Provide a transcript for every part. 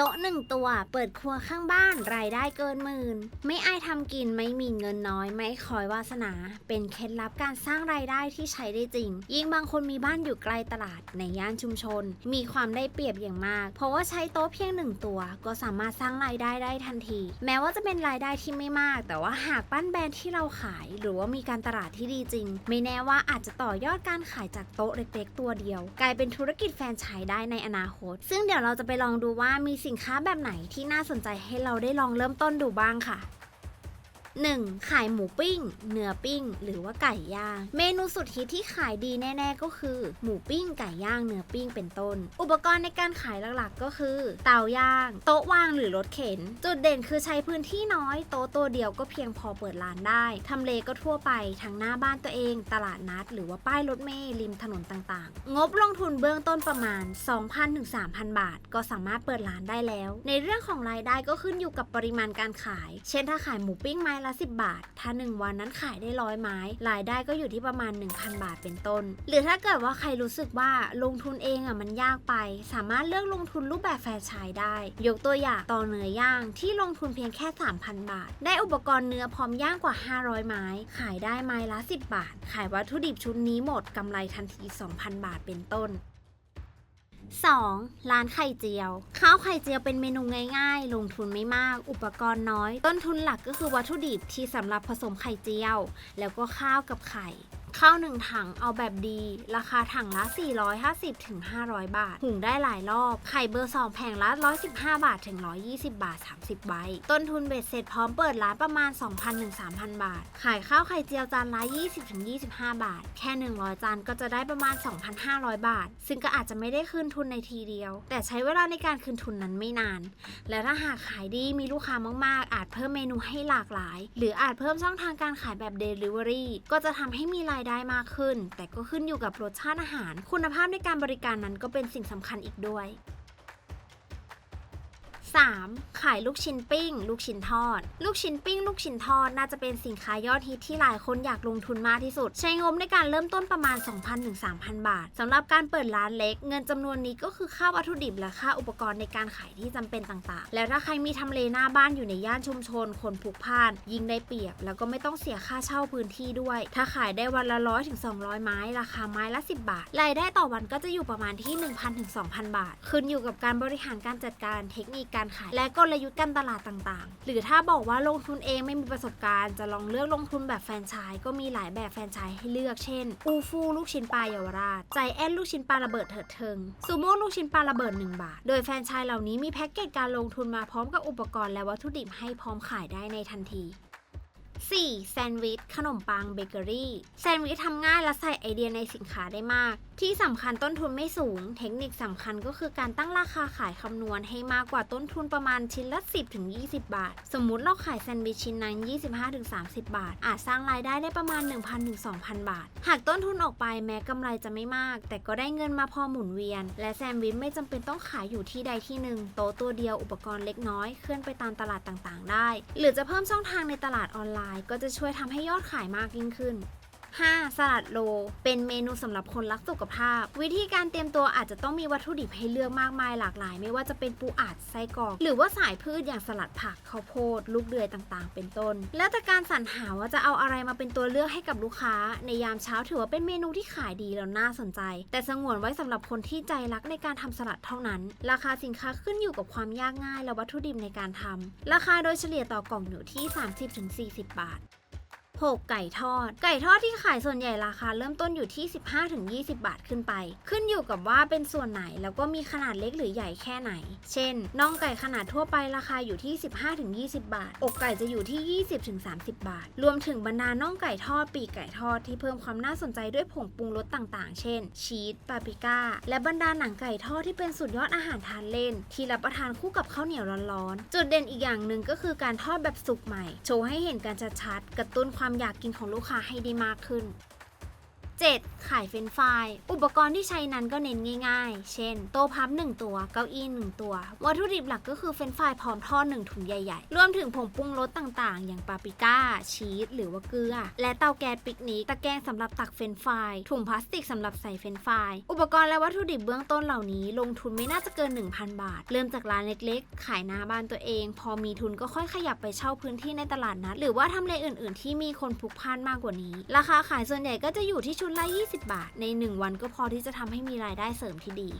โต๊ะหนึ่งตัว เปิดครัวข้างบ้านรายได้เกินหมื่น ไม่อายทำกินไม่มีเงินน้อย ไม่คอยวาสนา เป็นเคล็ดลับการสร้างรายได้ที่ใช้ได้จริง ยิ่งบางคนมีบ้านอยู่ไกลตลาดในย่านชุมชน มีความได้เปรียบอย่างมาก เพราะว่าใช้โต๊ะเพียงหนึ่งตัว ก็สามารถสร้างรายได้ได้ทันที แม้ว่าจะเป็นรายได้ที่ไม่มาก แต่ว่าหากปั้นแบรนด์ที่เราขาย หรือว่ามีการตลาดที่ดีจริง ไม่แน่ว่าอาจจะต่อยอดการขายจากโต๊ะเล็กๆตัวเดียว กลายเป็นธุรกิจแฟรนไชส์ได้ในอนาคต ซึ่งเดี๋ยวเราจะไปลองดูว่ามีสินค้าแบบไหนที่น่าสนใจให้เราได้ลองเริ่มต้นดูบ้างค่ะ 1. ขายหมูปิ้ง เนื้อปิ้ง หรือว่าไก่ย่าง เมนูสุดฮิตที่ขายดีแน่ๆก็คือ หมูปิ้งไก่ย่างเนื้อปิ้งเป็นต้น อุปกรณ์ในการขายหลักๆก็คือ เตาย่าง โต๊ะวางหรือรถเข็น จุดเด่นคือใช้พื้นที่น้อย โต๊ะตัวเดียวก็เพียงพอเปิดร้านได้ทำเลก็ทั่วไปทั้งหน้าบ้านตัวเอง ตลาดนัด หรือว่าป้ายรถเมล์ริมถนนต่างๆ งบลงทุนเบื้องต้นประมาณ 2,000ถึง3,000 บาท ก็สามารถเปิดร้านได้แล้ว ในเรื่องของรายได้ก็ขึ้นอยู่กับปริมาณการขาย เช่นถ้าขายหมูปิ้งไม้ละละ 10 บาท ถ้า 1 วันนั้นขายได้ร้อยไม้ รายได้ก็อยู่ที่ประมาณ 1,000 บาทเป็นต้น หรือถ้าเกิดว่าใครรู้สึกว่าลงทุนเองอะมันยากไป สามารถเลือกลงทุนรูปแบบแฟรนไชส์ได้ ยกตัวอย่างต่อเนื้อย่างที่ลงทุนเพียงแค่ 3,000 บาท ได้อุปกรณ์เนื้อพร้อมย่างกว่า 500 ไม้ ขายได้ไม้ละ 10 บาท ขายวัตถุดิบชุดนี้หมดกำไรทันที 2,000 บาทเป็นต้น 2. ร้านไข่เจียว ข้าวไข่เจียวเป็นเมนูง่ายๆ ลงทุนไม่มาก อุปกรณ์น้อย ต้นทุนหลักก็คือวัตถุดิบที่สำหรับผสมไข่เจียว แล้วก็ข้าวกับไข่ ข้าวหนึ่งถังเอาแบบดี ราคาถังละ 450ถึง500 บาท หุงได้หลายรอบ ไข่เบอร์ 2 แผงละ 115 บาทถึง 120 บาท 30 ใบ ต้นทุนเบ็ดเสร็จพร้อมเปิดร้านประมาณ 2,000ถึง3,000 บาท ขายข้าวไข่เจียวจานละ 20ถึง25 บาท แค่ 100 จานก็จะได้ประมาณ 2,500 บาท ซึ่งก็อาจจะไม่ได้คืนทุนในทีเดียว แต่ใช้เวลาในการคืนทุนนั้นไม่นาน และถ้าหากขายดีมีลูกค้ามากๆ อาจเพิ่มเมนูให้หลากหลาย หรืออาจเพิ่มช่องทางการขายแบบ Delivery ก็จะทำให้มีรายได้มากขึ้น แต่ก็ขึ้นอยู่กับรสชาติอาหาร คุณภาพในการบริการนั้นก็เป็นสิ่งสำคัญอีกด้วย 3. ขายลูกชิ้นปิ้ง ลูกชิ้นทอด ลูกชิ้นปิ้ง ลูกชิ้นทอดน่าจะเป็นสินค้ายอดฮิตที่หลายคนอยากลงทุนมากที่สุด ใช้งบในการเริ่มต้นประมาณ 2,000ถึง3,000 บาทสำหรับการเปิดร้านเล็ก เงินจำนวนนี้ก็คือค่าวัตถุดิบและค่าอุปกรณ์ในการขายที่จำเป็นต่างๆ แล้วถ้าใครมีทำเลหน้าบ้านอยู่ในย่านชุมชน คนพลุกพล่าน ยิงได้เปรียบ แล้วก็ไม่ต้องเสียค่าเช่าพื้นที่ด้วย ถ้าขายได้วันละร้อยถึง200 ไม้ ราคาไม้ละ 10 บาท รายได้ต่อวันก็จะอยู่ประมาณที่ 1,000ถึง2,000 บาท ขึ้นอยู่กับการบริหารการจัดการเทคนิคการขาย และกลยุทธ์การตลาดต่างๆ หรือถ้าบอกว่าลงทุนเองไม่มีประสบการณ์ จะลองเลือกลงทุนแบบแฟนชส์ก็มีหลายแบบแฟนชส์ให้เลือกเช่น อูฟูลูกชิ้นปลาเยาวราช ใจแอนลูกชิ้นปลาระเบิดเถิดเทิง ซูโม่ลูกชิ้นปลาระเบิด 1 บาท โดยแฟนชส์เหล่านี้มีแพ็กเกจการลงทุนมาพร้อมกับอุปกรณ์และวัตถุดิบให้พร้อมขายได้ในทันที 4. แซนด์วิชขนมปังเบเกอรี่ แซนด์วิชทำง่ายและใส่ไอเดียในสินค้าได้มาก ที่สำคัญต้นทุนไม่สูง เทคนิคสำคัญก็คือการตั้งราคาขายคำนวณให้มากกว่าต้นทุนประมาณชิ้นละ 10ถึง20 บาท สมมุติเราขายแซนด์วิชชิ้นนั้น 25ถึง30 บาท อาจสร้างรายได้ได้ประมาณ 1,000ถึง2,000 บาท หากต้นทุนออกไปแม้กำไรจะไม่มาก แต่ก็ได้เงินมาพอหมุนเวียน และแซนด์วิชไม่จำเป็นต้องขายอยู่ที่ใดที่หนึ่งโต๊ะตัวเดียวอุปกรณ์เล็กน้อยเคลื่อนไปตามตลาดต่างๆ ได้ หรือจะเพิ่มช่องทางในตลาดออนไลน์ ก็จะช่วยทำให้ยอดขายมากยิ่งขึ้น 5. สลัดโล เป็นเมนูสำหรับคนรักสุขภาพ วิธีการเตรียมตัวอาจจะต้องมีวัตถุดิบให้เลือกมากมายหลากหลาย ไม่ว่าจะเป็นปูอัดไส้กรอก หรือว่าสายพืชอย่างสลัดผักข้าวโพด ลูกเดือยต่างๆ เป็นต้น แล้วแต่การสรรหาว่าจะเอาอะไรมาเป็นตัวเลือกให้กับลูกค้า ในยามเช้าถือว่าเป็นเมนูที่ขายดีแล้วน่าสนใจ แต่สงวนไว้สำหรับคนที่ใจรักในการทำสลัดเท่านั้น ราคาสินค้าขึ้นอยู่กับความยากง่ายและวัตถุดิบในการทำราคาโดยเฉลี่ยต่อกล่องอยู่ที่ 30-40 บาท 6. ไก่ทอด ไก่ทอดที่ขายส่วนใหญ่ราคาเริ่มต้นอยู่ที่ 15-20 บาทขึ้นไป ขึ้นอยู่กับว่าเป็นส่วนไหนแล้วก็มีขนาดเล็กหรือใหญ่แค่ไหน เช่นน่องไก่ขนาดทั่วไปราคาอยู่ที่ 15-20 บาท อกไก่จะอยู่ที่ 20-30 บาท รวมถึงบรรดาน่องไก่ทอด ปีกไก่ทอดที่เพิ่มความน่าสนใจด้วยผงปรุงรสต่างๆ เช่น ชีส ปาปริก้า และบรรดาหนังไก่ทอดที่เป็นสุดยอดอาหารทานเล่น ที่รับประทานคู่กับข้าวเหนียวร้อนๆ จุดเด่นอีกอย่างหนึ่งก็คือการทอดแบบสุกใหม่ โชว์ให้เห็นการชัดๆ กระตุ้นความอยากกินของลูกค้าให้ได้มากขึ้น 7. ขายเฟนช์ฟายอุปกรณ์ที่ใช้นั้นก็เน้นง่ายๆ เช่น โต๊ะพับ 1 ตัว เก้าอี้ 1 ตัว วัตถุดิบหลักก็คือเฟนช์ฟายพร้อมทอด1ถุงใหญ่ๆ รวมถึงผงปรุงรสต่างๆ อย่างปาปริก้า ชีส หรือว่าเกลือ และเตาแก๊สปิกนิก ตะแกรงสำหรับตักเฟนช์ฟายถุงพลาสติกสำหรับใส่เฟนช์ฟายอุปกรณ์และวัตถุดิบเบื้องต้นเหล่านี้ ลงทุนไม่น่าจะเกิน 1,000 บาท เริ่มจากร้านเล็กๆ ขายหน้าบ้านตัวเอง พอมีทุนก็ค่อยขยับไปเช่าพื้นที่ในตลาดนัดหรือว่าทำเลอื่น ๆ ที่มีคนพลุกพล่านมากกว่านี้ ราคาขายส่วนใหญ่ก็จะอยู่ที่ชุดละ 20 บาทใน 1 วันก็พอที่จะทำให้มีรายได้เสริมที่ดี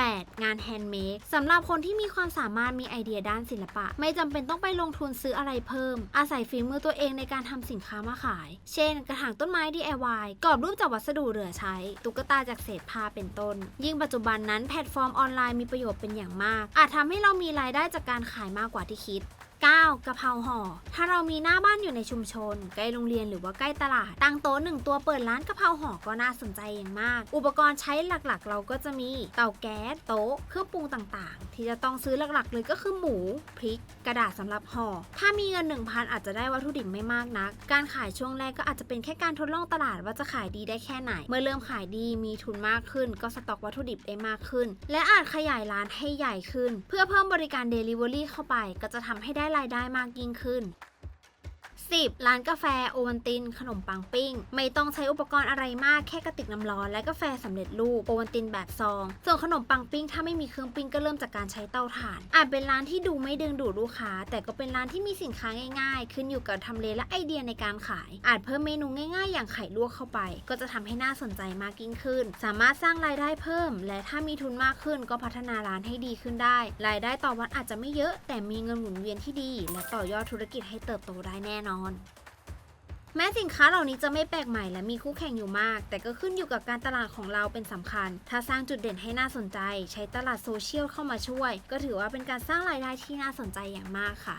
8. งานแฮนด์เมดสำหรับคนที่มีความสามารถมีไอเดียด้านศิลปะ ไม่จำเป็นต้องไปลงทุนซื้ออะไรเพิ่ม อาศัยฝีมือตัวเองในการทำสินค้ามาขาย เช่น กระถางต้นไม้ DIY กรอบรูปจากวัสดุเหลือใช้ ตุ๊กตาจากเศษผ้าเป็นต้น ยิ่งปัจจุบันนั้นแพลตฟอร์มออนไลน์มีประโยชน์เป็นอย่างมาก อาจทำให้เรามีรายได้จากการขายมากกว่าที่คิด 9. กะเพราห่อ ถ้าเรามีหน้าบ้านอยู่ในชุมชน ใกล้โรงเรียนหรือว่าใกล้ตลาด ตั้งโต๊ะหนึ่งตัวเปิดร้านกะเพราห่อก็น่าสนใจอย่างมาก อุปกรณ์ใช้หลักๆ เราก็จะมีเตาแก๊สโต๊ะเครื่องปรุงต่างๆ ที่จะต้องซื้อหลักๆ เลยก็คือหมูพริก กระดาษสำหรับห่อ ถ้ามีเงิน 1,000 อาจจะได้วัตถุดิบไม่มากนัก การขายช่วงแรกก็อาจจะเป็นแค่การทดลองตลาดว่าจะขายดีได้แค่ไหน เมื่อเริ่มขายดีมีทุนมากขึ้น ก็สต็อกวัตถุดิบได้มากขึ้น และอาจขยายร้านให้ใหญ่ขึ้น เพื่อเพิ่มบริการ Delivery เข้าไป ก็จะทำให้ได้รายได้มากยิ่งขึ้น 10. ร้านกาแฟโอวัลติน ขนมปังปิ้ง ไม่ต้องใช้อุปกรณ์อะไรมากแค่กระติกน้ำร้อน และกาแฟสำเร็จรูปโอวัลตินแบบซอง ส่วนขนมปังปิ้งถ้าไม่มีเครื่องปิ้งก็เริ่มจากการใช้เตาถ่าน อาจเป็นร้านที่ดูไม่ดึงดูดลูกค้า แต่ก็เป็นร้านที่มีสินค้าง่ายๆ ขึ้นอยู่กับทำเลและไอเดียในการขาย อาจเพิ่มเมนูง่ายๆ อย่างไข่ลวกเข้าไป ก็จะทำให้น่าสนใจมากยิ่งขึ้น สามารถสร้างรายได้เพิ่ม และถ้ามีทุนมากขึ้นก็พัฒนาร้านให้ดีขึ้นได้ รายได้ต่อวันอาจจะไม่เยอะ แต่มีเงินหมุนเวียนที่ดี และต่อยอดธุรกิจให้เติบโตได้แน่นอนแม้สินค้าเหล่านี้จะไม่แปลกใหม่และมีคู่แข่งอยู่มาก แต่ก็ขึ้นอยู่กับการตลาดของเราเป็นสำคัญ ถ้าสร้างจุดเด่นให้น่าสนใจ ใช้ตลาดโซเชียลเข้ามาช่วย ก็ถือว่าเป็นการสร้างรายได้ที่น่าสนใจอย่างมากค่ะ